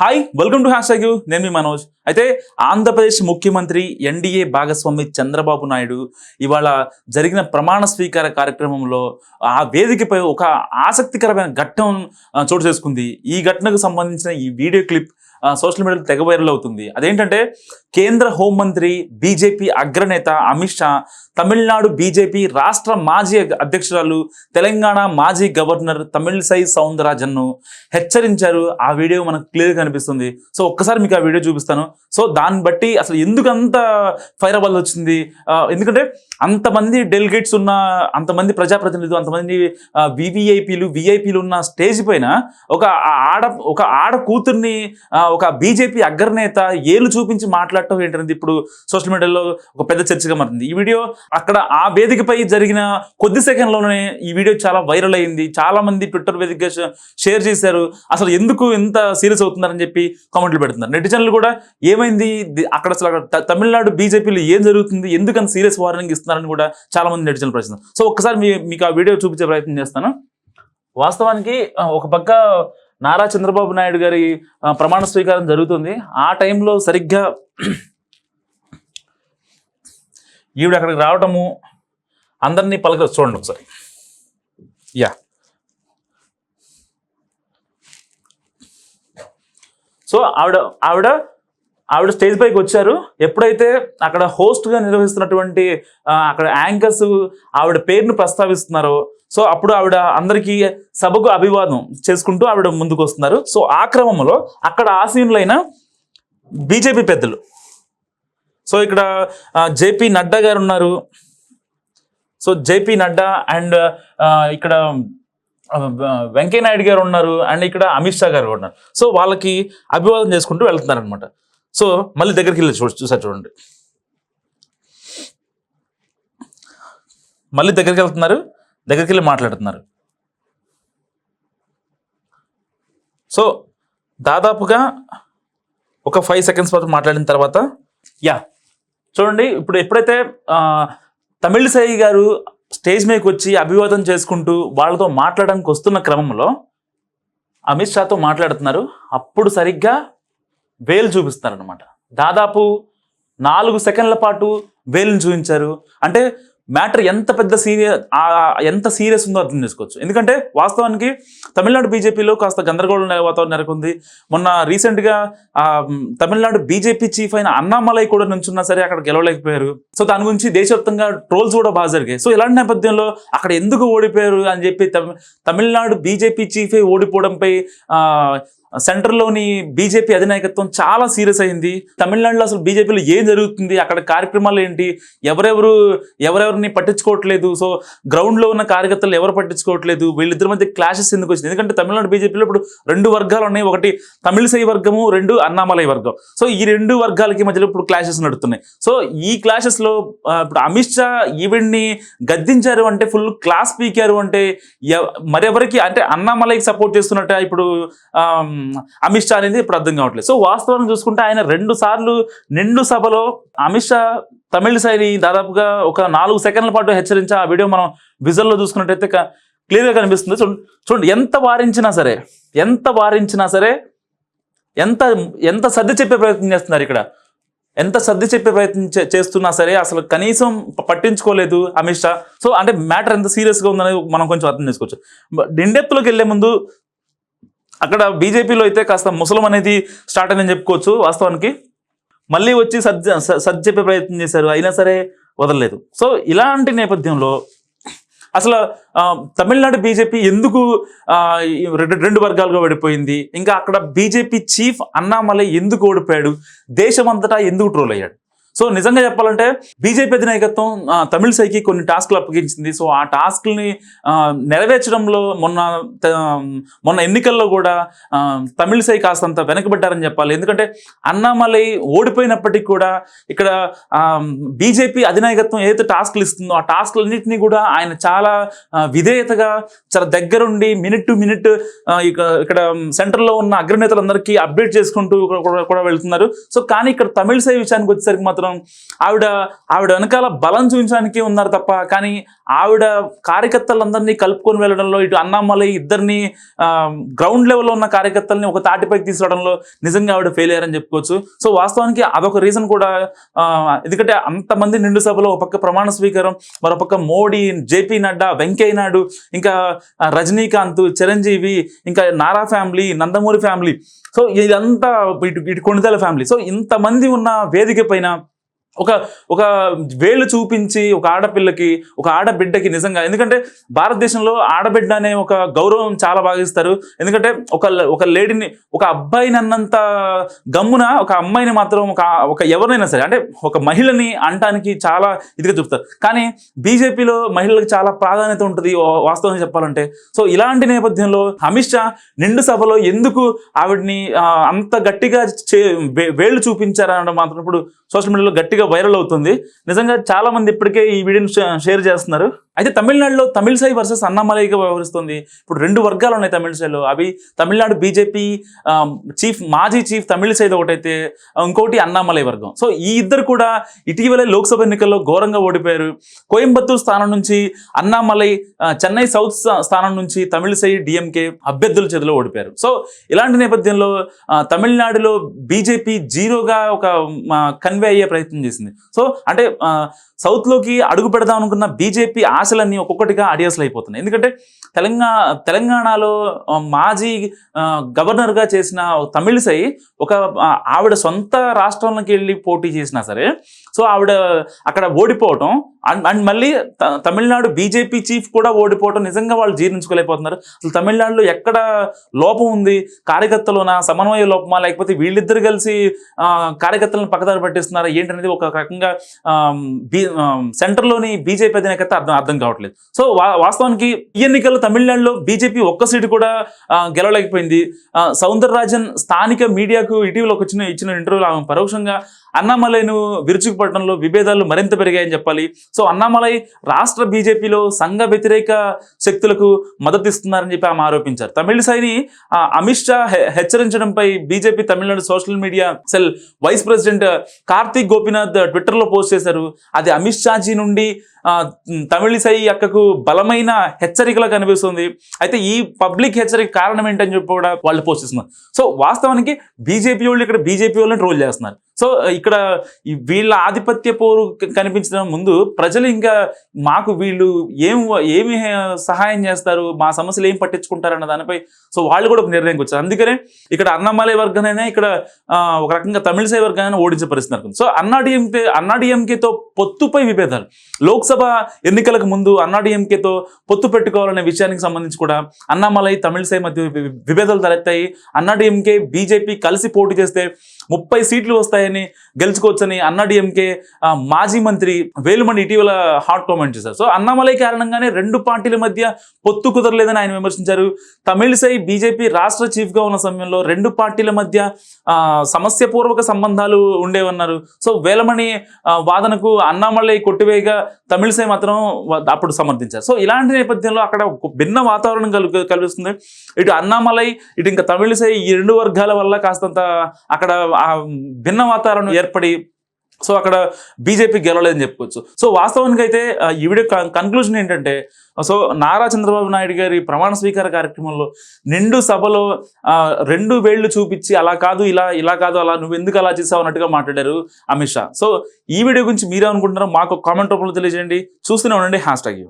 Hi welcome to hash U నేను మీ మనోజ్. అయితే ఆంధ్రప్రదేశ్ ముఖ్యమంత్రి ఎన్డీఏ భాగస్వామి చంద్రబాబు నాయుడు ఇవాళ జరిగిన ప్రమాణ స్వీకార కార్యక్రమంలో ఆ వేదికపై ఒక ఆసక్తికరమైన ఘట్టం చోటు చేసుకుంది. ఈ ఘటనకు సంబంధించిన ఈ వీడియో క్లిప్ సోషల్ మీడియాలో తెగ వైరల్ అవుతుంది. అదేంటంటే కేంద్ర హోంమంత్రి బీజేపీ అగ్రనేత అమిత్ షా తమిళనాడు బీజేపీ రాష్ట్ర మాజీ అధ్యక్షురాలు తెలంగాణ మాజీ గవర్నర్ తమిళసై సౌందరరాజన్ను హెచ్చరించారు. ఆ వీడియో మనకు క్లియర్ కనిపిస్తుంది. సో ఒక్కసారి మీకు ఆ వీడియో చూపిస్తాను. సో దాన్ని బట్టి అసలు ఎందుకు అంత ఫైర్ అవ్వాల్సి వచ్చింది? ఎందుకంటే అంతమంది డెలిగేట్స్ ఉన్న అంతమంది ప్రజాప్రతినిధులు అంతమంది వివిఐపీలు విఐపీలు ఉన్న స్టేజ్ పైన ఒక ఆడ ఒక ఆడ కూతుర్ని ఒక బీజేపీ అగ్రనేత ఏలు చూపించి మాట్లాడటం ఏంటనేది ఇప్పుడు సోషల్ మీడియాలో ఒక పెద్ద చర్చగా మారింది. ఈ వీడియో అక్కడ ఆ వేదికపై జరిగిన కొద్ది సెకండ్లోనే ఈ వీడియో చాలా వైరల్ అయింది. చాలా మంది ట్విట్టర్ వేదికగా షేర్ చేశారు. అసలు ఎందుకు ఇంత సీరియస్ అవుతున్నారని చెప్పి కామెంట్లు పెడుతున్నారు. నెటిజన్లు కూడా ఏమైంది? అక్కడ అసలు అక్కడ తమిళనాడు బీజేపీలో ఏం జరుగుతుంది? ఎందుకని సీరియస్ వార్నింగ్ ఇస్తున్నారని కూడా చాలా మంది నెటిజన్లు ప్రశ్న సో ఒక్కసారి మీ మీకు ఆ వీడియో చూపించే ప్రయత్నం చేస్తాను. వాస్తవానికి ఒక పక్క నారా చంద్రబాబు నాయుడు గారి ప్రమాణ స్వీకారం జరుగుతుంది. ఆ టైంలో సరిగ్గా ఈవిడ అక్కడికి రావటము అందరినీ పలక చూడండి ఒకసారి. యా. సో ఆవిడ ఆవిడ ఆవిడ స్టేజ్ పైకి వచ్చారు. ఎప్పుడైతే అక్కడ హోస్ట్గా నిర్వహిస్తున్నటువంటి అక్కడ యాంకర్స్ ఆవిడ పేరును ప్రస్తావిస్తున్నారో సో అప్పుడు ఆవిడ అందరికీ సభకు అభివాదం చేసుకుంటూ ఆవిడ ముందుకు వస్తున్నారు. సో ఆ క్రమంలో అక్కడ ఆసీనులైన బీజేపీ పెద్దలు. సో ఇక్కడ జేపీ నడ్డా గారు ఉన్నారు. సో జేపీ నడ్డా అండ్ ఇక్కడ వెంకయ్యనాయుడు వెంకయ్య నాయుడు గారు ఉన్నారు. అండ్ ఇక్కడ అమిత్ షా గారు ఉన్నారు. సో వాళ్ళకి అభివాదం చేసుకుంటూ వెళ్తున్నారు అనమాట సో మళ్ళీ దగ్గరికి వెళ్ళి చూ చూసారు చూడండి. మళ్ళీ దగ్గరికి వెళ్తున్నారు దగ్గరికి వెళ్ళి మాట్లాడుతున్నారు. సో దాదాపుగా ఒక ఫైవ్ సెకండ్స్ వరకు మాట్లాడిన తర్వాత యా చూడండి ఇప్పుడు ఎప్పుడైతే తమిళసాయి గారు స్టేజ్ మీదకి వచ్చి అభివాదం చేసుకుంటూ వాళ్ళతో మాట్లాడడానికి వస్తున్న క్రమంలో అమిత్ షాతో మాట్లాడుతున్నారు అప్పుడు సరిగ్గా వేలు చూపిస్తారనమాట దాదాపు నాలుగు సెకండ్ల పాటు వేలును చూపించారు. అంటే మ్యాటర్ ఎంత పెద్ద సీరియస్ ఎంత సీరియస్ ఉందో అర్థం చేసుకోవచ్చు. ఎందుకంటే వాస్తవానికి తమిళనాడు బీజేపీలో కాస్త గందరగోళం వాతావరణం నెలకొంది. మొన్న రీసెంట్గా తమిళనాడు బీజేపీ చీఫ్ అయిన అన్నామలై కూడా నుంచున్నా సరే అక్కడ గెలవలేకపోయారు. సో దాని గురించి దేశవ్యాప్తంగా ట్రోల్స్ కూడా బాగా జరిగాయి. సో ఇలాంటి నేపథ్యంలో అక్కడ ఎందుకు ఓడిపోయారు అని చెప్పి తమిళనాడు బీజేపీ చీఫే ఓడిపోవడంపై సెంటర్లోని బీజేపీ అధినాయకత్వం చాలా సీరియస్ అయింది. తమిళనాడులో అసలు బీజేపీలో ఏం జరుగుతుంది? అక్కడ కార్యక్రమాలు ఏంటి? ఎవరెవరు ఎవరెవరిని పట్టించుకోవట్లేదు? సో గ్రౌండ్లో ఉన్న కార్యకర్తలు ఎవరు పట్టించుకోవట్లేదు? వీళ్ళిద్దరి మధ్య క్లాషెస్ ఎందుకు వచ్చింది ఎందుకంటే తమిళనాడు బీజేపీలో ఇప్పుడు రెండు వర్గాలు ఉన్నాయి. ఒకటి తమిళసై వర్గము రెండు అన్నామలై వర్గం. సో ఈ రెండు వర్గాలకి మధ్యలో ఇప్పుడు క్లాషెస్ నడుస్తున్నాయి సో ఈ క్లాషెస్లో ఇప్పుడు అమిత్ షా ఈవెంట్ని గద్దించారు అంటే ఫుల్ క్లాస్ పీకారు అంటే ఎవ- మరెవరికి అంటే అన్నామలైకి సపోర్ట్ చేస్తున్నట్ట ఇప్పుడు అమిత్ షా అనేది ఇప్పుడు అర్థం కావట్లేదు. సో వాస్తవాన్ని చూసుకుంటే ఆయన రెండు సార్లు నిండు సభలో అమిత్ షా తమిళ శైలి దాదాపుగా ఒక నాలుగు సెకండ్ల పాటు హెచ్చరించి. ఆ వీడియో మనం విజువల్లో చూసుకున్నట్టయితే క్లియర్గా కనిపిస్తుంది. చూడండి చూడండి ఎంత వారించినా సరే ఎంత వారించినా సరే ఎంత ఎంత సర్ది చెప్పే ప్రయత్నం చేస్తున్నారు ఇక్కడ. ఎంత సర్ది చెప్పే ప్రయత్నం చేస్తున్నా సరే అసలు కనీసం పట్టించుకోలేదు అమిత్ షా. సో అంటే మ్యాటర్ ఎంత సీరియస్గా ఉందనేది మనం కొంచెం అర్థం చేసుకోవచ్చు. నిండెత్తులోకి వెళ్ళే ముందు అక్కడ బీజేపీలో అయితే కాస్త ముసలం అనేది స్టార్ట్ అయిందని చెప్పుకోవచ్చు వాస్తవానికి. మళ్ళీ వచ్చి సజ్జ స- చెప్పే ప్రయత్నం చేశారు. అయినా సరే వదలలేదు. సో ఇలాంటి నేపథ్యంలో అసలు తమిళనాడు బీజేపీ ఎందుకు రెండు రెండు వర్గాలుగా ఓడిపోయింది ఇంకా అక్కడ బీజేపీ చీఫ్ అన్నామలై ఎందుకు ఓడిపోయాడు? దేశమంతటా ఎందుకు ట్రోల్ అయ్యాడు? సో నిజంగా చెప్పాలంటే బీజేపీ అధినాయకత్వం తమిళ సైకి కొన్ని టాస్క్లు అప్పగించింది. సో ఆ టాస్క్ని నెరవేర్చడంలో మొన్న మొన్న ఎన్నికల్లో కూడా తమిళ సై కాస్తంత వెనకబడ్డారని చెప్పాలి. ఎందుకంటే అన్నామలై ఓడిపోయినప్పటికీ కూడా ఇక్కడ బీజేపీ అధినాయకత్వం ఏదైతే టాస్క్లు ఇస్తుందో ఆ టాస్క్లన్నింటినీ కూడా ఆయన చాలా విధేయతగా చాలా దగ్గరుండి మినిట్ టు మినిట్ ఇక్కడ సెంటర్లో ఉన్న అగ్రనేతలందరికీ అప్డేట్ చేసుకుంటూ కూడా- కూడా వెళ్తున్నారు. సో కానీ ఇక్కడ తమిళ సై విషయానికి వచ్చేసరికి మాత్రం చూడడం ఆవిడ ఆవిడ వెనకాల బలం చూపించడానికి ఉన్నారు తప్ప కానీ ఆవిడ కార్యకర్తలందరినీ కలుపుకొని వెళ్ళడంలో ఇటు అన్నామలై ఇద్దరిని గ్రౌండ్ లెవెల్లో ఉన్న కార్యకర్తల్ని ఒక తాటిపైకి తీసుకురావడంలో నిజంగా ఆవిడ ఫెయిల్ అయ్యారని చెప్పుకోవచ్చు. సో వాస్తవానికి అదొక రీజన్ కూడా ఎందుకంటే అంతమంది నిండు సభలో ఒక పక్క ప్రమాణ స్వీకారం మరొక మోడీ జేపీ నడ్డా వెంకయ్య నాయుడు ఇంకా రజనీకాంత్ చిరంజీవి ఇంకా Nara family Nandamuri family so ఇదంతా ఇటు ఇటు కొణిదల ఫ్యామిలీ సో ఇంతమంది ఉన్న వేదిక పైన ఒక ఒక వేళ్ళు చూపించి ఒక ఆడపిల్లకి ఒక ఆడబిడ్డకి నిజంగా ఎందుకంటే భారతదేశంలో ఆడబిడ్డ అనే ఒక గౌరవం చాలా బాగా ఇస్తారు. ఎందుకంటే ఒక ఒక లేడీని ఒక అబ్బాయిని అన్నంత గమ్మున ఒక అమ్మాయిని మాత్రం ఒక ఒక ఎవరినైనా సరే అంటే ఒక మహిళని అంటానికి చాలా ఇదిగా చూపుతారు. కానీ బీజేపీలో మహిళలకు చాలా ప్రాధాన్యత ఉంటుంది వాస్తవంగా చెప్పాలంటే. సో ఇలాంటి నేపథ్యంలో అమిత్ షా నిండు సభలో ఎందుకు ఆవిడ్ని అంత గట్టిగా చే వే- వేళ్ళు చూపించారనడం మాత్రం ఇప్పుడు సోషల్ మీడియాలో గట్టిగా వైరల్ అవుతుంది. నిజంగా చాలా మంది ఇప్పటికే ఈ వీడియోని షేర్ చేస్తున్నారు. అయితే తమిళనాడులో తమిళసై వర్సెస్ అన్నామలైగా వ్యవహరిస్తుంది. ఇప్పుడు రెండు వర్గాలు ఉన్నాయి తమిళసైలో అవి తమిళనాడు బీజేపీ చీఫ్ మాజీ చీఫ్ తమిళసైది ఒకటైతే ఇంకోటి అన్నామలై వర్గం. సో ఈ ఇద్దరు కూడా ఇటీవలే లోక్సభ ఎన్నికల్లో ఘోరంగా ఓడిపోయారు. కోయంబత్తూర్ స్థానం నుంచి అన్నామలై చెన్నై సౌత్ స్థానం నుంచి తమిళసై డిఎంకే అభ్యర్థుల చేతిలో ఓడిపోయారు. సో ఇలాంటి నేపథ్యంలో ఆ, తమిళనాడులో బీజేపీ జీరోగా ఒక కన్వే అయ్యే ప్రయత్నం చేసింది. సో అంటే సౌత్లోకి అడుగు పెడదాం అనుకున్న బీజేపీ ఆశలన్నీ ఒక్కొక్కటిగా అడియస్లు అయిపోతున్నాయి. ఎందుకంటే తెలంగాణ తెలంగాణలో మాజీ గవర్నర్గా చేసిన తమిళిసై ఒక ఆవిడ సొంత రాష్ట్రంలోకి వెళ్ళి పోటీ చేసినా సరే సో ఆవిడ అక్కడ ఓడిపోవటం అండ్ అండ్ మళ్ళీ త- తమిళనాడు బీజేపీ చీఫ్ కూడా ఓడిపోవటం నిజంగా వాళ్ళు జీర్ణించుకోలేకపోతున్నారు. అసలు తమిళనాడులో ఎక్కడ లోపం ఉంది? కార్యకర్తలోనా? సమన్వయ లోపమా? లేకపోతే వీళ్ళిద్దరు కలిసి ఆ, కార్యకర్తలను పక్కదారి పట్టిస్తున్నారా? ఏంటనేది ఒక రకంగా బీ సెంటర్లోని బీజేపీ అధినేత అర్థం అర్థం కావట్లేదు. సో వాస్తవానికి ఈ ఎన్నికల్లో తమిళనాడులో బీజేపీ ఒక్క సీటు కూడా గెలవలేకపోయింది. సౌందరరాజన్ స్థానిక మీడియాకు ఇటీవల ఒక చిన్న ఇచ్చిన ఇంటర్వ్యూలో ఆమె పరోక్షంగా అన్నామలైను విరుచుకుపడటంలో విభేదాలు మరింత పెరిగాయని చెప్పాలి. సో అన్నామలై రాష్ట్ర బీజేపీలో సంఘ వ్యతిరేక శక్తులకు మద్దతు ఇస్తున్నారని చెప్పి ఆమె ఆరోపించారు. తమిళ సైని Amit Shah హెచ్చరించడంపై BJP Tamil Nadu social media cell vice president Karthik Gopinath ట్విట్టర్లో పోస్ట్ చేశారు. అది అమిత్ షాజీ నుండి తమిళ తమిళిసై అక్కకు బలమైన హెచ్చరికలా కనిపిస్తుంది. అయితే ఈ పబ్లిక్ హెచ్చరిక కారణం ఏంటని చెప్పి కూడా వాళ్ళు పోషిస్తున్నారు సో వాస్తవానికి బీజేపీ వాళ్ళు ఇక్కడ బీజేపీ వాళ్ళని ట్రోల్ చేస్తున్నారు. సో ఇక్కడ వీళ్ళ ఆధిపత్య పోరు కనిపించడం ముందు ప్రజలు ఇంకా మాకు వీళ్ళు ఏం ఏమి సహాయం చేస్తారు మా సమస్యలు ఏం పట్టించుకుంటారు అన్న దానిపై సో వాళ్ళు కూడా ఒక నిర్ణయంకి వచ్చారు. అందుకనే ఇక్కడ అన్నమలై వర్గానైనా ఇక్కడ ఆ, ఒక రకంగా తమిళసై వర్గాన్ని ఓడించే పరిస్థితి నెలకొంది. సో అన్నాడీఎంకే అన్నాడీఎంకేతో పొత్తుపై విభేదాలు. లోక్సభ ఎన్నికలకు ముందు అన్నాడీఎంకేతో పొత్తు పెట్టుకోవాలనే విషయానికి సంబంధించి కూడా అన్నామలై తమిళసై మధ్య విభేదాలు తలెత్తాయి. అన్నాడీఎంకే బీజేపీ కలిసి పోటీ చేస్తే ముప్పై సీట్లు వస్తాయి వస్తాయని గెలుచుకోవచ్చని అన్నాడీఎంకే మాజీ మంత్రి వేలుమణి ఇటీవల హాట్ కామెంట్ చేశారు. సో అన్నామలై కారణంగానే రెండు పార్టీల మధ్య పొత్తు కుదరలేదని ఆయన విమర్శించారు. తమిళసై బీజేపీ రాష్ట్ర చీఫ్గా ఉన్న సమయంలో రెండు పార్టీల మధ్య సమస్యపూర్వక సంబంధాలు ఉండేవన్నారు. సో వేలమణి వాదనకు అన్నామలై కొట్టివేయగా తమిళసై మాత్రం అప్పుడు సమర్థించారు. సో ఇలాంటి నేపథ్యంలో అక్కడ భిన్న వాతావరణం కలు కలుస్తుంది ఇటు అన్నామలై ఇటు ఇంకా తమిళసై ఈ రెండు వర్గాల వల్ల కాస్తంత అక్కడ భిన్న వాతావరణం ఏర్పడి సో అక్కడ బీజేపీ గెలవలేదని చెప్పుకోవచ్చు. సో వాస్తవానికి అయితే ఆ, ఈ వీడియో కన్క్లూజన్ ఏంటంటే సో నారా చంద్రబాబు నాయుడు గారి ప్రమాణ స్వీకార కార్యక్రమంలో నిండు సభలో రెండు వేళ్ళు చూపించి అలా కాదు ఇలా ఇలా కాదు అలా నువ్వు ఎందుకు అలా చేసావు అన్నట్టుగా మాట్లాడారు అమిత్ షా. సో ఈ వీడియో గురించి మీరే అనుకుంటున్నారో మాకు కామెంట్ రూపంలో తెలియజేయండి. చూస్తూనే ఉండండి హ్యాష్ ట్యాగ్